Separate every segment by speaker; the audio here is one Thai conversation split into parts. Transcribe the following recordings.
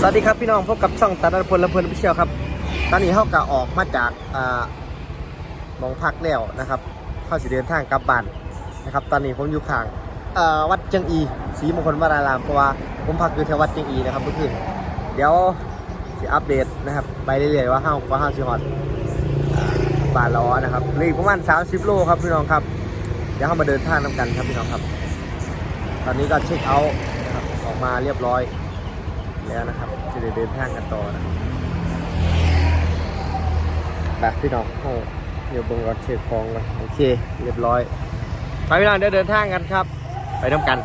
Speaker 1: สวัสดีครับพี่น้องพบกับช่องตัดพลละเพลินพิเชียวครับ ตอนนี้เข้ากะออกมาจากมองพักแล้วนะครับเข้าสิเดินทางกลับบ้านนะครับ ตอนนี้ผมอยู่ข้างวัดเจียงอีศรีมงคลวรารามเพราะว่าผมพักอยู่แถววัดเจียงอีนะครับเมื่อคืนเดี๋ยวจะอัปเดตนะครับ ไปเรื่อยๆว่าห้าว่าห้าสิฮอดบ้านล้อนะครับเหลือประมาณ30 โลครับพี่น้องครับ เดี๋ยวเข้ามาเดินทางนำกันครับพี่น้องครับ ตอนนี้ก็เช็คเอาท์ออกมาเรียบร้อย แล้วนะครับจะได้เดินทางกันต่อนะครับแบบพี่น้องโอ้เดี๋ยวเบิ่งก่อนเช็คของก่อนโอเคเรียบร้อย ไปพี่น้องเดี๋ยวเดินทางกันครับ ไปน้ำกัน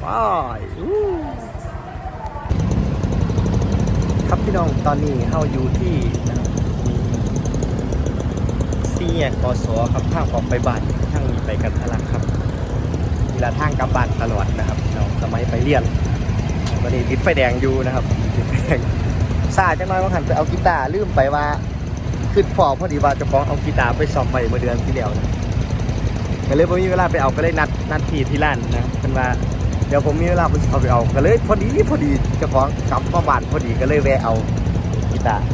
Speaker 1: ไปอู้ครับพี่น้องตอนนี้เข้าอยู่ที่ซีแยกกสครับทางออกไปบ้านทางนี้ไปกันทะลักครับเวลาทางกลับบ้านตลอดนะครับเราสมัยไปเรียน วันนี้ติดไฟแดงอยู่นะครับติดไฟแดงซาจังน้อยว่าหันไปเอากีตาร์ลืมไปว่าขึ้นพอพอดีว่าเจะฟ้องเอากีตาร์ไปซ้อมไปเมื่อเดือนที่แล้วนะก็เลยผมมีเวลาไปเอาก็เลยนัดนัดพี่ที่ร้านนะเป็นว่าเดี๋ยวผมมีเวลาผมสิเอาไปเอาก็เลยพอดีพอดีเจ้าของกลับมาบ้านพอดีก็เลยแวะเอากีตาร์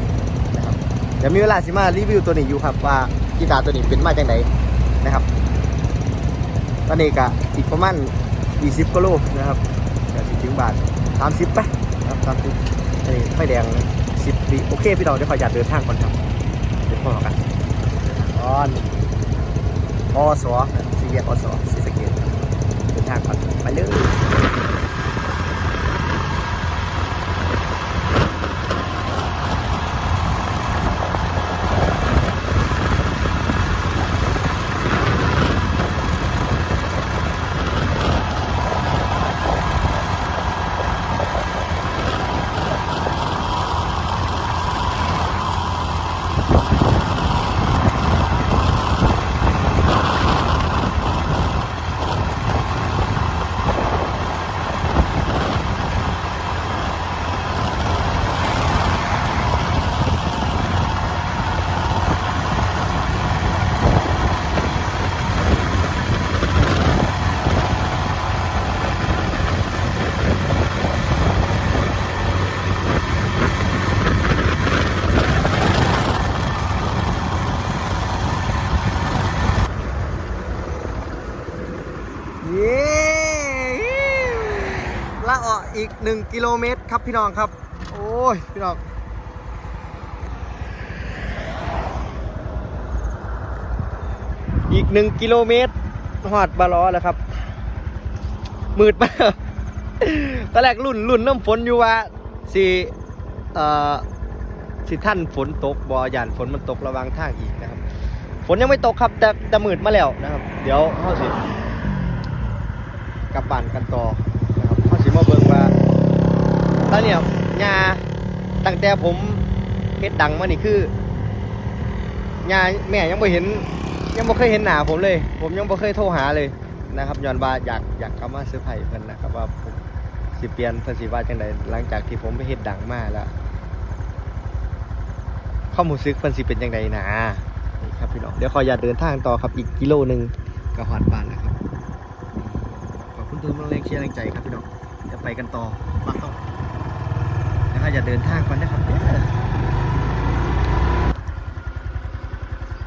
Speaker 1: นะครับเดี๋ยวมีเวลาสิมารีวิวตัวนี้อยู่ครับว่ากีตาร์ตัวนี้เป็นมาจากไหนนะครับตอนนี้ก็อีกประมาณ20กิโลนะครับเดี๋ยวสิถึงบาน สามสิบไปครับสามสิบนี่ไฟแดงสิบปีโอเคพี่น้องเดี๋ยวขออยากเดินทางก่อนครับเดี๋ยวพอกันตอนอสอสี่แยกอสอสีสเกตเดินทางก่อนไปเลยเย้ละ อีกหนึ่งกิโลเมตรครับพี่น้องครับ โอ้ย พี่น้องอีกหนึ่งกิโลเมตรหอดบาล้อแล้วครับ มืดมากตอนแรกรุ่นรุ่นน้ำฝนอยู่ว่าสิเอ่อสิท่านฝนตกบอยานฝนมันตกระวังทางอีกนะครับ ฝนยังไม่ตกครับแต่แต่มืดมาแล้วนะครับ เดี๋ยวเขาสิกลับบ้านกันต่อ สิมาเบิ่งว่าตอนเนี้ยงาตั้งแต่ผมเฮ็ดดังมานี่คืองาแม่ยังไม่เห็น ยังไม่เคยเห็นหน้าผมเลย ผมยังไม่เคยโทรหาเลยนะครับย้อนว่าอยากอยากกลับมาเซอร์ไพรส์เพิ่นนะครับว่าผมสิเปลี่ยนเพิ่นสิว่าจังไดหลังจากที่ผมไปเฮ็ดดังมาแล้วความรู้สึกเพิ่นสิเป็นจังไดนะนี่ครับพี่น้องเดี๋ยวขออย่าตเดินทางต่อครับอีกกิโลนึงก็ฮอดบ้านแล้วครับขอบคุณทุกกำลังแรงเชียร์แรงใจครับพี่น้อง เดี๋ยวไปกันต่อบ้าต้องเดี๋ยวขอย่าเดินทางก่อนนะครับ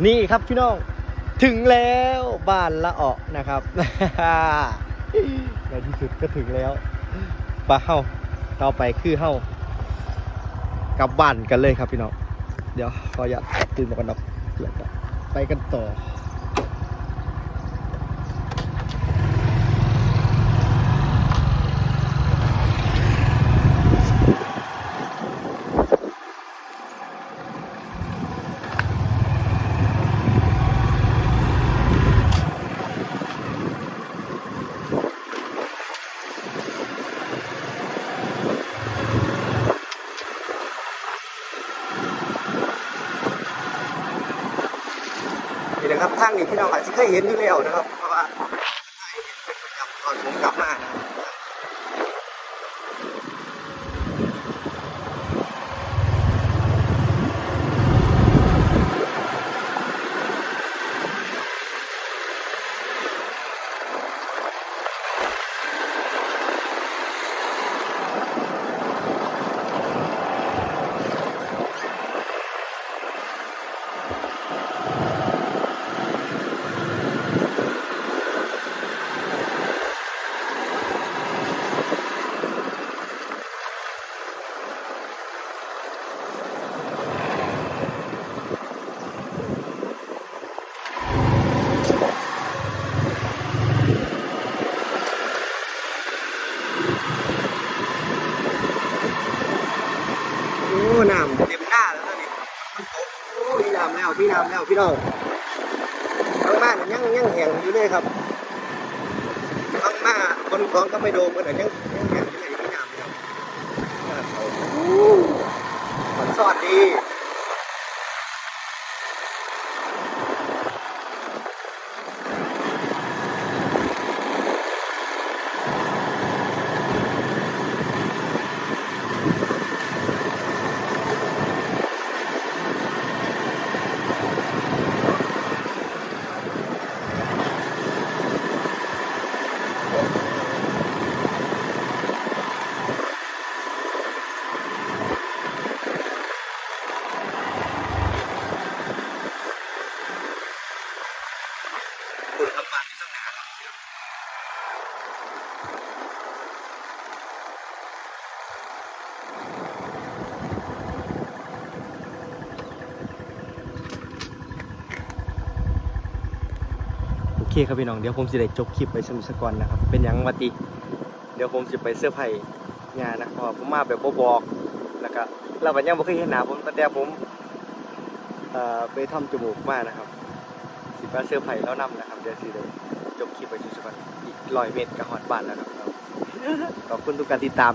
Speaker 1: เนี่ครับพี่น้องถึงแล้วบ้านละออกนะครับในที่สุดก็ถึงแล้วปะเฮ้าต่อไปคือเฮ้ากลับบ้านกันเลยครับพี่น้องเดี๋ยวขออย่าตตื่นมากันดอกไปกันต่อางนี้พี่น้องอาจจะเคยเห็นอยู่แล้วนะครับเพราะว่าเห็นเป็นประจำตอนผมกลับมานะครับ โอ้น้ำเต็มหน้าแล้วนี่มันตกโอ้มีน้ำแล้วมีน้ำแล้วพี่น้องบางบ้านยังยังแห้งอยู่เลยครับบางมานคนของก็ไม่โดนมันยังยังแห้งอยู่เลยมีน้ำแล้วโอ้มันสอดดี คุณทำบาปที่สังหารโอ เคครับพี่น้องเดี๋ยวผมจะได้จบคลิปไปสมสกอนนะครับเป็นยังวัติ เดี๋ยวผมจะไปเสื้อไผ่งานนะพราะว่าผมมาแบบบ่บอกแล้วก็เราบัดยังบ่เคยเห็นหน้าผมตั้งแต่ผมเอ่อไปทำจมูกมานะครับ สิมาเสื้อไผ่แล้วนำนะครับเดี๋ยวสิได้จบคลิปไปสมสกอนอีกร้อยเมตรกับฮอดบ้านแล้วครับขอบคุณทุกการติดตาม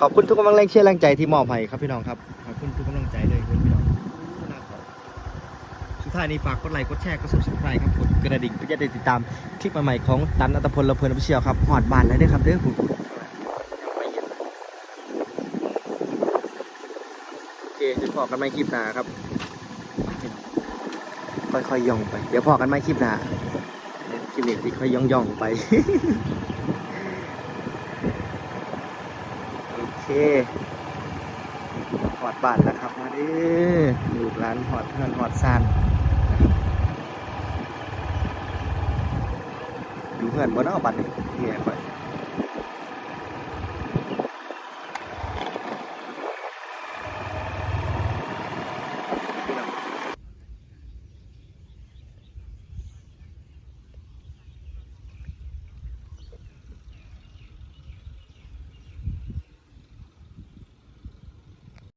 Speaker 1: ขอบคุณทุกกำลังแรงเชียร์แรงใจที่มอบให้ครับพี่น้องครับขอบคุณทุกกำลังใจเลยพี่น้องน่าขอบ สุดท้ายนี้ฝากกดไลค์กดแชร์กด subscribe ครับกดกระดิ่งเพื่อจะได้ติดตามคลิปใหม่ๆของตันอัตพลและเพลินอภิเชียวครับหอดบานแล้วเด้อครับเด้อผมยังไม่เห็นโอเคจะพอกันไม่คลิปหน้าครับค่อยๆย่องไป เดี๋ยวพอกันไม่คลิปหน้าคลิปนี้สิค่อยย่องๆไปโอเคหอดบ้านแล้วครับมาเด้อลูกร้านหอดเพื่อนหอดซาน อยู่เพื่อนบ่เนาะบัดนี้เนี่ยคอย